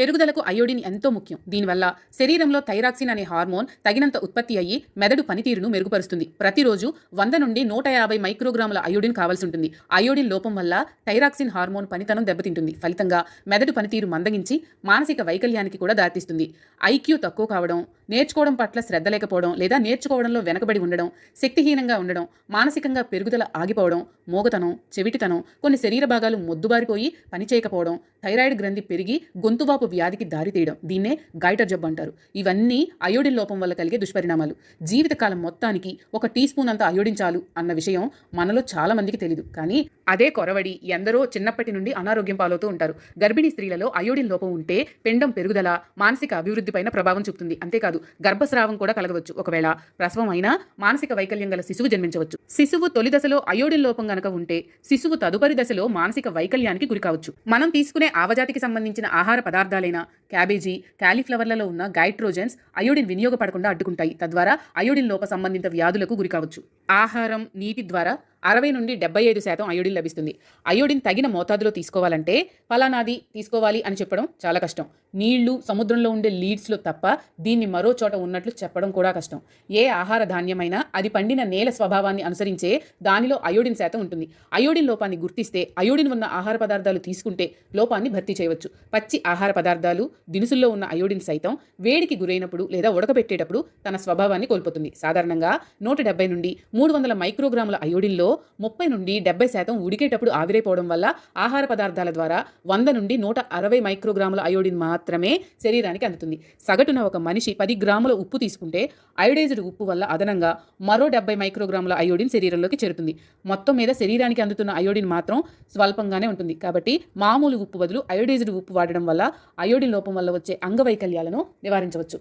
పెరుగుదలకు అయోడిన్ ఎంతో ముఖ్యం. దీనివల్ల శరీరంలో థైరాక్సిన్ అనే హార్మోన్ తగినంత ఉత్పత్తి అయ్యి మెదడు పనితీరును మెరుగుపరుస్తుంది. ప్రతిరోజు వంద నుండి నూట యాభై మైక్రోగ్రాముల అయోడిన్ కావాల్సి ఉంటుంది అయోడిన్ లోపం వల్ల థైరాక్సిన్ హార్మోన్ పనితనం దెబ్బతింటుంది. ఫలితంగా మెదడు పనితీరు మందగించి మానసిక వైకల్యానికి కూడా దారితీస్తుంది. ఐక్యూ తక్కువ కావడం నేర్చుకోవడం పట్ల శ్రద్ధ లేకపోవడం లేదా నేర్చుకోవడంలో వెనకబడి ఉండడం శక్తిహీనంగా ఉండడం మానసికంగా పెరుగుదల ఆగిపోవడం మోగతనం చెవిటితనం కొన్ని శరీర భాగాలు మొద్దుబారిపోయి పనిచేయకపోవడం థైరాయిడ్ గ్రంథి పెరిగి గొంతువాపు వ్యాధికి దారితీయడం దీన్నే గైటర్ జబ్బు అంటారు. ఇవన్నీ అయోడిన్ లోపం వల్ల కలిగే దుష్పరిణామాలు. జీవితకాలం మొత్తానికి ఒక టీ స్పూన్ అంత అయోడిన్ చాలు అన్న విషయం మనలో చాలా మందికి తెలియదు కానీ అదే కొరవడి ఎందరో చిన్నప్పటి నుండి అనారోగ్యం పాలవుతూ ఉంటారు. గర్భిణీ స్త్రీలలో అయోడిన్ లోపం ఉంటే పెండం పెరుగుదల మానసిక అభివృద్ధిపైన ప్రభావం చూపుతుంది. అంతేకాదు గర్భస్రావం కూడా కలగవచ్చు. ఒకవేళ ప్రసవం అయినా మానసిక వైకల్యం గల శిశువు జన్మించవచ్చు. శిశువు తొలి దశలో అయోడిన్ లోపం గనక ఉంటే శిశువు తదుపరి దశలో మానసిక వైకల్యానికి గురి కావచ్చు. మనం తీసుకునే ఆవజాతికి సంబంధించిన ఆహార పదార్థాలైన క్యాబేజీ క్యాలీఫ్లవర్లలో ఉన్న గైట్రోజన్స్ అయోడిన్ వినియోగపడకుండా అడ్డుకుంటాయి. తద్వారా అయోడిన్ లోప సంబంధిత వ్యాధులకు గురికావచ్చు ఆహారం నీటి ద్వారా అరవై నుండి డెబ్బై ఐదు శాతం అయోడిన్ లభిస్తుంది. అయోడిన్ తగిన మోతాదులో తీసుకోవాలంటే ఫలానాది తీసుకోవాలి అని చెప్పడం చాలా కష్టం. నీళ్ళు సముద్రంలో ఉండే లీడ్స్లో తప్ప దీన్ని మరో చోట ఉన్నట్లు చెప్పడం కూడా కష్టం. ఏ ఆహార ధాన్యమైనా అది పండిన నేల స్వభావాన్ని అనుసరించే దానిలో అయోడిన్ శాతం ఉంటుంది. అయోడిన్ లోపాన్ని గుర్తిస్తే అయోడిన్ ఉన్న ఆహార పదార్థాలు తీసుకుంటే లోపాన్ని భర్తీ చేయవచ్చు. పచ్చి ఆహార పదార్థాలు దినుసుల్లో ఉన్న అయోడిన్ సైతం వేడికి గురైనప్పుడు లేదా ఉడకబెట్టేటప్పుడు తన స్వభావాన్ని కోల్పోతుంది. సాధారణంగా నూట డెబ్బై నుండి మూడు వందల మైక్రోగ్రాముల అయోడిన్లో ముప్పై నుండి డెబ్బై శాతం ఉడికేటప్పుడు ఆవిరైపోవడం వల్ల ఆహార పదార్థాల ద్వారా వంద నుండి నూట అరవై మైక్రోగ్రాముల అయోడిన్ మాత్రమే శరీరానికి అందుతుంది. సగటున ఒక మనిషి పది గ్రాముల ఉప్పు తీసుకుంటే అయోడైజ్డ్ ఉప్పు వల్ల అదనంగా మరో డెబ్బై మైక్రోగ్రాముల అయోడిన్ శరీరంలోకి చేరుతుంది. మొత్తం మీద శరీరానికి అందుతున్న అయోడిన్ మాత్రం స్వల్పంగానే ఉంటుంది. కాబట్టి మామూలు ఉప్పు బదులు అయోడైజ్డ్ ఉప్పు వాడడం వల్ల అయోడిన్ లోపం వల్ల వచ్చే అంగవైకల్యాలను నివారించవచ్చు.